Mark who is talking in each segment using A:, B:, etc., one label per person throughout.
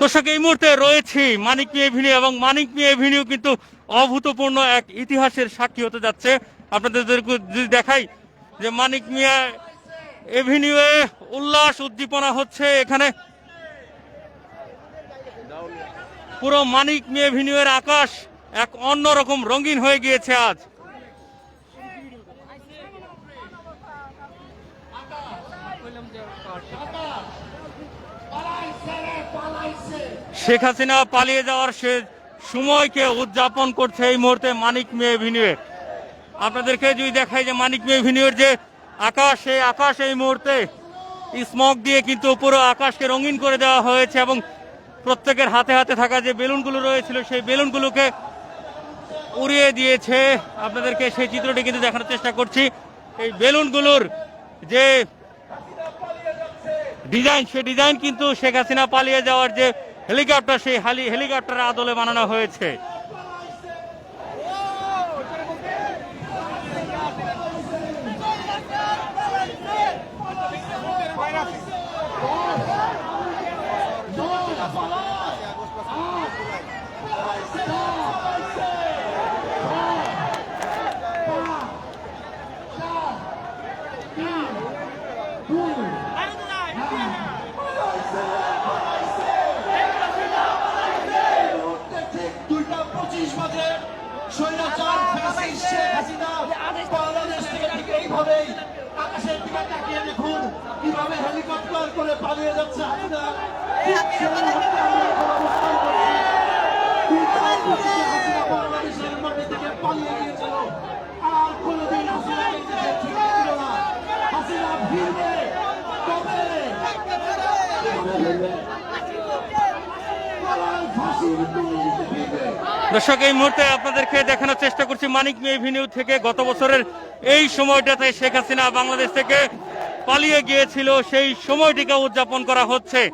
A: দর্শক, এই মুহূর্তে রয়েছি মানিক মি এভিনিউ এবং মানিক মি এভিনিউ কিন্তু অভূতপূর্ণ এক ইতিহাসের সাক্ষী হতে যাচ্ছে। আপনাদের যদি দেখাই যে মানিক মিয়া এভিনিউয়ে উল্লাস উদ্দীপনা হচ্ছে এখানে। পুরো মানিক মি এভিনিউয়ের আকাশ এক অন্যরকম রঙিন হয়ে গিয়েছে আজ। শেখ হাসিনা পালিয়ে যাওয়ার সে সময়কে উদযাপন করছে এই মুহূর্তে মানিক মেয়ে ভিনিউয়ে আপনাদেরকে যদি দেখাই যে মানিক মেয়ে ভিনিউয়ের যে আকাশ সেই আকাশ এই মুহূর্তে স্মক দিয়ে কিন্তু পুরো আকাশকে রঙিন করে দেওয়া হয়েছে এবং প্রত্যেকের হাতে হাতে থাকা যে বেলুনগুলো রয়েছিল, সেই বেলুনগুলোকে উড়িয়ে দিয়েছে। আপনাদেরকে সেই চিত্রটি কিন্তু দেখানোর চেষ্টা করছি। এই বেলুনগুলোর যে ডিজাইন, সে ডিজাইন কিন্তু শেখ হাসিনা পালিয়ে যাওয়ার যে হেলিকপ্টার সেই হালি হেলিকপ্টারের আদলে বানানো হয়েছে।
B: ঠিক দুইটা পঁচিশ বাজে স্বৈরাচার ফ্যাসিস্ট শেখ হাসিনা বাংলাদেশ থেকে এইভাবেই আকাশের দিকে তাকিয়ে দেখুন কীভাবে হেলিকপ্টার করে পালিয়ে যাচ্ছে হাসিনা ঠিক সেই মুহূর্তে আমরা এখন অবস্থান করছি। দুইটা পঁচিশে হাসিনা বাংলাদেশের মাটি থেকে পালিয়ে গিয়েছিল। আর কোনোদিন হাসিনা এই দেশে ফিরে ছিল না। হাসিনা ফিরবে কবে কবে ফিরবে পালায় ফাঁসির গুলিতে ফিরবে
A: দর্শক এই মুহূর্তে আপনাদেরকে দেখানোর চেষ্টা করছি মানিক মে এভিনিউ থেকে। গত বছরের এই সময়টাতে শেখ হাসিনা বাংলাদেশ থেকে পালিয়ে গিয়েছিল সেই সময়টিকে উদযাপন করা হচ্ছে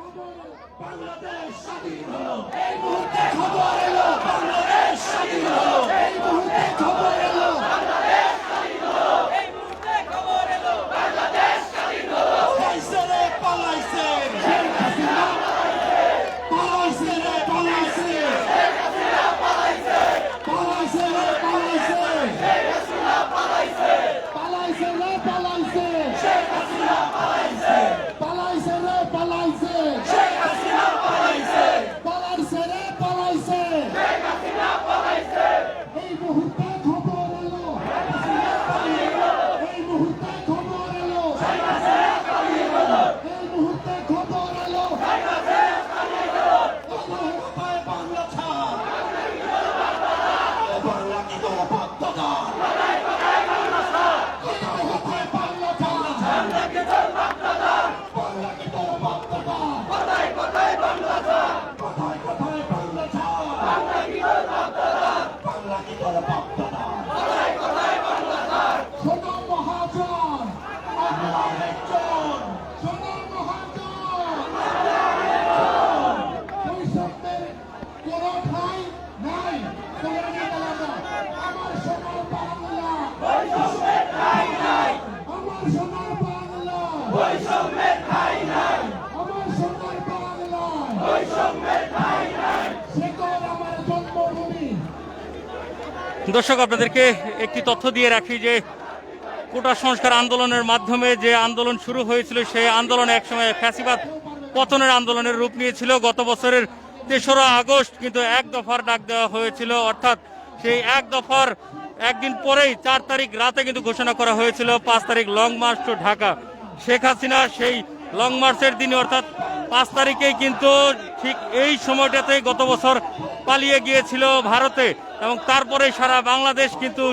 B: খবর এলো বাংলাদেশ স্বাধীন হলো এই মুহূর্তে খবর এলো পালাইছে রে পালাইছে শেখ হাসিনা পালাইছে রে পালাইছে পালাইছে রে পালাইছে পালাইছে রে পালাইছে পালাইছে রে পালাইছে পালাইছে রে পালাইছে এই মুহূর্তে খবর এলো এই মুহূর্তে খবর এলো এই মুহূর্তে খবর এলো আল্লাহ কোথায় বাংলা ছাড় বাংলা কি তোর বাধ্যতা কোথায় কোথায় বাংলা ছাড় বাংলা কি তোর বাধ্যতা কোথায় কোথায় বাংলা ছাড় বাংলা কি তোর বাধ্যতা শোনো মহাজন আমরা একজন শোনো মহাজন বৈষম্যের কোনো ঠাঁই নাই বলে নিয়ে গেলাম না। আমার সোনার বাংলা বৈষম্যের ঠাঁই নাই আমার সোনার বাংলা বৈষম্যের ঠাঁই নাই আমার সোনার বাংলা বৈষম্যের ঠাঁই নাই সে কোন আমার জন্মভূমি
A: দর্শক, আপনাদেরকে একটি তথ্য দিয়ে রাখি যে কোটা সংস্কার আন্দোলনের মাধ্যমে যে আন্দোলন শুরু হয়েছিল, সেই আন্দোলন একসময় ফ্যাসিবাদ পতনের আন্দোলনের রূপ নিয়েছিল। গত বছরের তেসরা আগস্ট কিন্তু এক দফার ডাক দেওয়া হয়েছিল, অর্থাৎ সেই এক দফার একদিন পরেই চার তারিখ রাতে কিন্তু ঘোষণা করা হয়েছিল, পাঁচ তারিখ long march to Dhaka. Sheikh Hasina সেই লং মার্চের দিনে, অর্থাৎ পাঁচ তারিখেই কিন্তু ঠিক এই সময়টাতে গত বছর পালিয়ে গিয়েছিল ভারতে। এবং তারপরে সারা বাংলাদেশ কিন্তু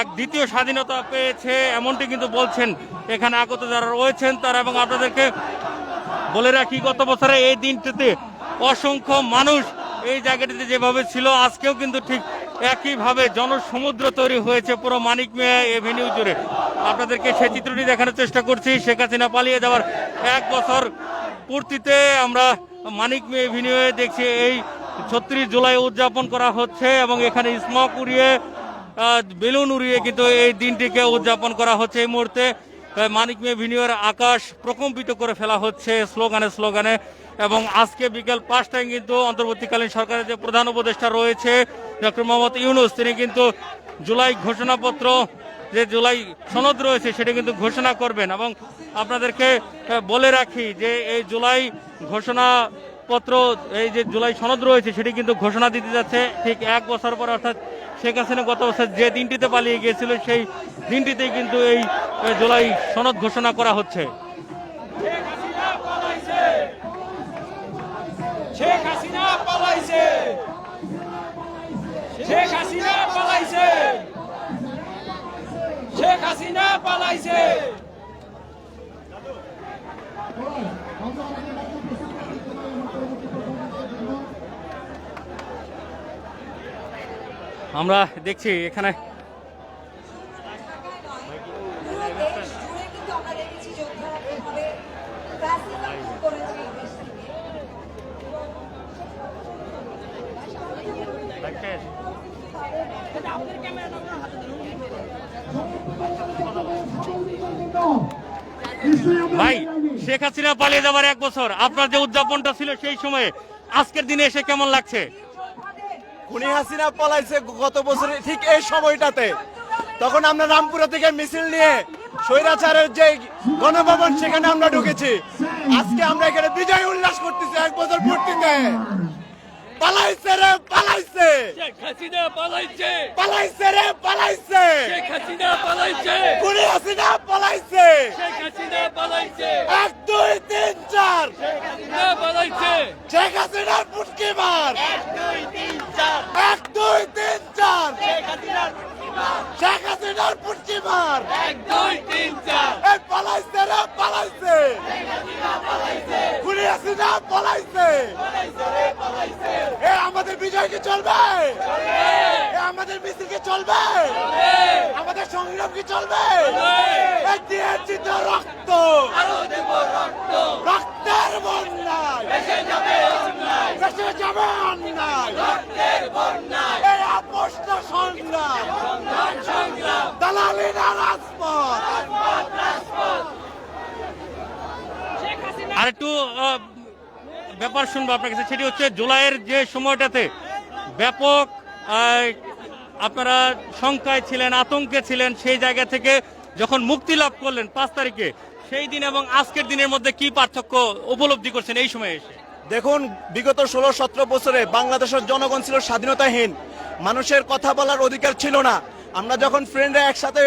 A: এক দ্বিতীয় স্বাধীনতা পেয়েছে, এমনটি কিন্তু বলছেন এখানে আগত যারা রয়েছেন তারা। এবং আপনাদেরকে বলে রাখি, গত বছরে এই দিনটিতে অসংখ্য মানুষ এই জায়গাটিতে যেভাবে ছিল, আজকেও কিন্তু ঠিক একইভাবে জনসমুদ্র তৈরি হয়েছে পুরো মানিক মিয়া এভিনিউ জুড়ে। আপনাদেরকে সেই চিত্রটি দেখানোর চেষ্টা করছি, শেখ হাসিনা পালিয়ে যাওয়ার এক বছর পূর্তিতে আমরা মানিক মিয়া এভিনিউয়ে দেখছি এই ছত্রিশ জুলাই উদযাপন করা হচ্ছে এবং এখানে স্মক উড়িয়ে বেলুন উড়িয়ে কিন্তু এই দিনটিকে উদযাপন করা হচ্ছে। এই মুহূর্তে মানিক মিয়া ভিনিউয়ের আকাশ প্রকম্পিত করে ফেলা হচ্ছে স্লোগানে স্লোগানে এবং আজকে বিকেল পাঁচটায় কিন্তু অন্তর্বর্তীকালীন সরকারের যে প্রধান উপদেষ্টা রয়েছে, ডক্টর মোহাম্মদ ইউনুস, তিনি কিন্তু জুলাই ঘোষণাপত্র, যে জুলাই সনদ রয়েছে সেটা কিন্তু ঘোষণা করবেন এবং আপনাদেরকে বলে রাখি যে এই জুলাই ঘোষণাপত্র এই যে জুলাই সনদ রয়েছে, সেটি কিন্তু ঘোষণা দিতে যাচ্ছে। ঠিক এক বছর পর অর্থাৎ শেখ হাসিনা গত বছর যে দিনটিতে পালিয়ে গিয়েছিল, সেই দিনটিতেই কিন্তু এই জুলাই সনদ ঘোষণা করা হচ্ছে।
C: শেখ হাসিনা পালাইছে। শেখ হাসিনা পালাইছে
A: আমরা দেখছি এখানে
D: পুরো দেশ জুড়ে কিন্তু আমরা দেখেছি যোদ্ধারা কীভাবে ফ্যাসিবাদ দূর করেছে এই দেখছি এখানে
A: ভাই, শেখ হাসিনা পালিয়ে যাবার এক বছর। আপনার যে উদযাপনটা ছিল সেই সময়ে, আজকের দিনে এসে কেমন লাগছে?
E: খুনি হাসিনা পলাইছে গত বছরে ঠিক এই সময়টাতে। তখন আমরা রামপুরা থেকে মিছিল নিয়ে স্বৈরাচারের যে গণভবন সেখানে আমরা ঢুকেছি। আজকে আমরা এখানে বিজয় উল্লাস করতেছি এক বছর পূর্তিতে। পালাইছে রে পালাইছে।
C: শেখ হাসিনা পালাইছে।
E: পালাইছে রে পালাইছে।
C: হাসিনা পালাইছে।
E: খুনি হাসিনা পালাইছে।
C: হাসিনা পালাইছে।
E: এক দুই তিন চার।
C: হাসিনা পালাইছে।
E: শেখ হাসিনার পুটকি মার এক দুই তিন চার শেখ মার
C: এক দুই তিন চার।
E: এই পালাইছে রে পালাইছে। খুনি হাসিনা পালাইছে। এ আমাদের বিজয় কি চলবে? এ আমাদের মিছিল কি চলবে? আমাদের সংগ্রাম কি চলবে? দিয়েছি তো রক্ত। রক্তের বন্যায়। দেশে যাবে অন্যায়। এই আপোষ্ট সংগ্রাম দালালি না রাজপথ
A: আর একটু ব্যাপার শুনব আপনার কাছে। সেটি হচ্ছে জুলাইয়ের যে সময়টাতে ব্যাপক আপনারা শঙ্কায় ছিলেন, আতঙ্কে ছিলেন সেই জায়গা থেকে যখন মুক্তি লাভ করলেন পাঁচ তারিখে, সেই দিন এবং আজকের দিনের মধ্যে কি পার্থক্য উপলব্ধি করছেন এই সময়ে এসে?
E: দেখুন, বিগত ষোলো সতেরো বছরে বাংলাদেশের জনগণ ছিল স্বাধীনতাহীন। মানুষের কথা বলার অধিকার ছিল না। আমরা যখন ফ্রেন্ডরা একসাথে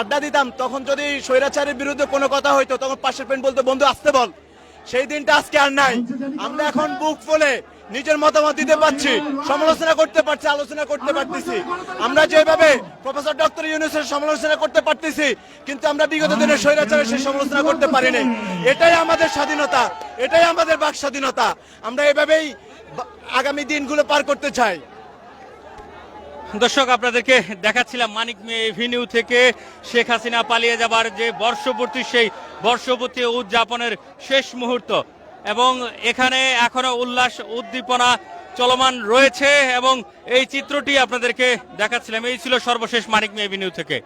E: আড্ডা দিতাম, তখন যদি স্বৈরাচারের বিরুদ্ধে কোনো কথা হইতো, তখন পাশের ফ্রেন্ড বলতো, বন্ধু, আসতে বল। সেই দিনটা আজকে আর নাই। আমরা এখন বুক ফলে নিজের মতামত দিতে পারছি, সমালোচনা করতে পারছি, আলোচনা করতে পারতেছি। আমরা যেভাবে প্রফেসর ডক্টর ইউনুসের সমালোচনা করতে পারতেছি, কিন্তু আমরা বিগত দিনের স্বৈরাচারের সেই সমালোচনা করতে পারিনি। এটাই আমাদের স্বাধীনতা, এটাই আমাদের বাক স্বাধীনতা। আমরা এভাবেই আগামী দিনগুলো পার করতে চাই।
A: দর্শক, আপনাদেরকে দেখাচ্ছিলাম মানিক ভিনিউ থেকে শেখ হাসিনা পালিয়ে যাবার যে বর্ষপূর্তি, সেই বর্ষপূর্তি উদযাপনের শেষ মুহূর্ত। এবং এখানে এখনও উল্লাস, উদ্দীপনা চলমান রয়েছে এবং এই চিত্রটি আপনাদেরকে দেখাচ্ছিলাম। এই ছিল সর্বশেষ মানিক মে এভিনিউ থেকে।